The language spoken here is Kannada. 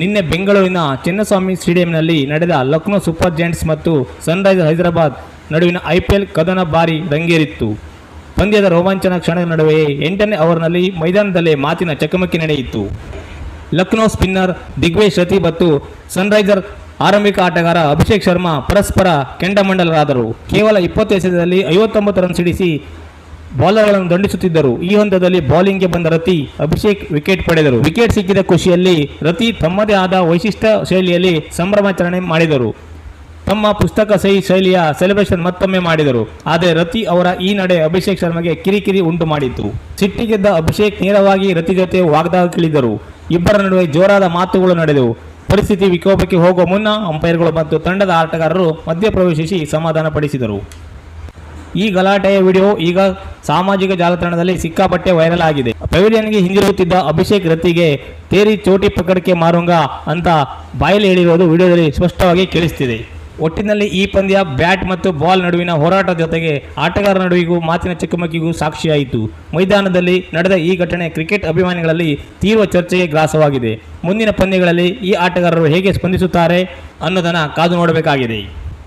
ನಿನ್ನೆ ಬೆಂಗಳೂರಿನ ಚಿನ್ನಸ್ವಾಮಿ ಸ್ಟೇಡಿಯಂನಲ್ಲಿ ನಡೆದ ಲಕ್ನೋ ಸೂಪರ್ ಜೈಂಟ್ಸ್ ಮತ್ತು ಸನ್ರೈಸರ್ ಹೈದರಾಬಾದ್ ನಡುವಿನ ಐಪಿಎಲ್ ಕದನ ಬಾರಿ ರಂಗೇರಿತ್ತು. ಪಂದ್ಯದ ರೋಮಾಂಚನ ಕ್ಷಣದ ನಡುವೆಯೇ ಎಂಟನೇ ಅವರ್ನಲ್ಲಿ ಮೈದಾನದಲ್ಲೇ ಮಾತಿನ ಚಕಮಕಿ ನಡೆಯಿತು. ಲಕ್ನೋ ಸ್ಪಿನ್ನರ್ ದಿಗ್ವೇಶ್ ರತಿ ಮತ್ತು ಸನ್ರೈಸರ್ ಆರಂಭಿಕ ಆಟಗಾರ ಅಭಿಷೇಕ್ ಶರ್ಮಾ ಪರಸ್ಪರ ಕೆಂಡಮಂಡಲರಾದರು. ಕೇವಲ ಇಪ್ಪತ್ತು ಎಸೆತದಲ್ಲಿ ಐವತ್ತೊಂಬತ್ತು ರನ್ ಸಿಡಿಸಿ ಬೌಲರ್ಗಳನ್ನು ದಂಡಿಸುತ್ತಿದ್ದರು. ಈ ಹಂತದಲ್ಲಿ ಬೌಲಿಂಗ್ಗೆ ಬಂದ ರತಿ ಅಭಿಷೇಕ್ ವಿಕೆಟ್ ಪಡೆದರು. ವಿಕೆಟ್ ಸಿಕ್ಕಿದ ಖುಷಿಯಲ್ಲಿ ರತಿ ತಮ್ಮದೇ ಆದ ವೈಶಿಷ್ಟ್ಯ ಶೈಲಿಯಲ್ಲಿ ಸಂಭ್ರಮಾಚರಣೆ ಮಾಡಿದರು. ತಮ್ಮ ಪುಸ್ತಕ ಸಹಿ ಶೈಲಿಯ ಸೆಲೆಬ್ರೇಷನ್ ಮತ್ತೊಮ್ಮೆ ಮಾಡಿದರು. ಆದರೆ ರತಿ ಅವರ ಈ ನಡೆ ಅಭಿಷೇಕ್ ಶರ್ಮಗೆ ಕಿರಿಕಿರಿ ಉಂಟು ಮಾಡಿತು. ಸಿಟ್ಟಿಗೆದ್ದ ಅಭಿಷೇಕ್ ನೇರವಾಗಿ ರತಿ ಜೊತೆ ವಾಗ್ದಾಗಿಳಿದರು ಇಬ್ಬರ ನಡುವೆ ಜೋರಾದ ಮಾತುಗಳು ನಡೆದವು. ಪರಿಸ್ಥಿತಿ ವಿಕೋಪಕ್ಕೆ ಹೋಗುವ ಮುನ್ನ ಅಂಪೈರ್ಗಳು ಮತ್ತು ತಂಡದ ಆಟಗಾರರು ಮಧ್ಯಪ್ರವೇಶಿಸಿ ಸಮಾಧಾನಪಡಿಸಿದರು. ಈ ಗಲಾಟೆಯ ವಿಡಿಯೋ ಈಗ ಸಾಮಾಜಿಕ ಜಾಲತಾಣದಲ್ಲಿ ಸಿಕ್ಕಾಪಟ್ಟೆ ವೈರಲ್ ಆಗಿದೆ. ಪೆವಿಲಿಯನ್ಗೆ ಹಿಂದಿರುಗುತ್ತಿದ್ದ ಅಭಿಷೇಕ್ ರತಿಗೆ ತೇರಿ ಚೋಟಿ ಪಕಡಕ್ಕೆ ಮಾರುಂಗ ಅಂತ ಬಾಯಲ್ಲಿ ಹೇಳಿರೋದು ವಿಡಿಯೋದಲ್ಲಿ ಸ್ಪಷ್ಟವಾಗಿ ಕೇಳಿಸ್ತಿದೆ. ಒಟ್ಟಿನಲ್ಲಿ ಈ ಪಂದ್ಯ ಬ್ಯಾಟ್ ಮತ್ತು ಬಾಲ್ ನಡುವಿನ ಹೋರಾಟದ ಜೊತೆಗೆ ಆಟಗಾರರ ನಡುವಿಗೂ ಮಾತಿನ ಚಕಮಕಿಗೂ ಸಾಕ್ಷಿಯಾಯಿತು. ಮೈದಾನದಲ್ಲಿ ನಡೆದ ಈ ಘಟನೆ ಕ್ರಿಕೆಟ್ ಅಭಿಮಾನಿಗಳಲ್ಲಿ ತೀವ್ರ ಚರ್ಚೆಗೆ ಗ್ರಾಸವಾಗಿದೆ. ಮುಂದಿನ ಪಂದ್ಯಗಳಲ್ಲಿ ಈ ಆಟಗಾರರು ಹೇಗೆ ಸ್ಪಂದಿಸುತ್ತಾರೆ ಅನ್ನೋದನ್ನು ಕಾದು ನೋಡಬೇಕಾಗಿದೆ.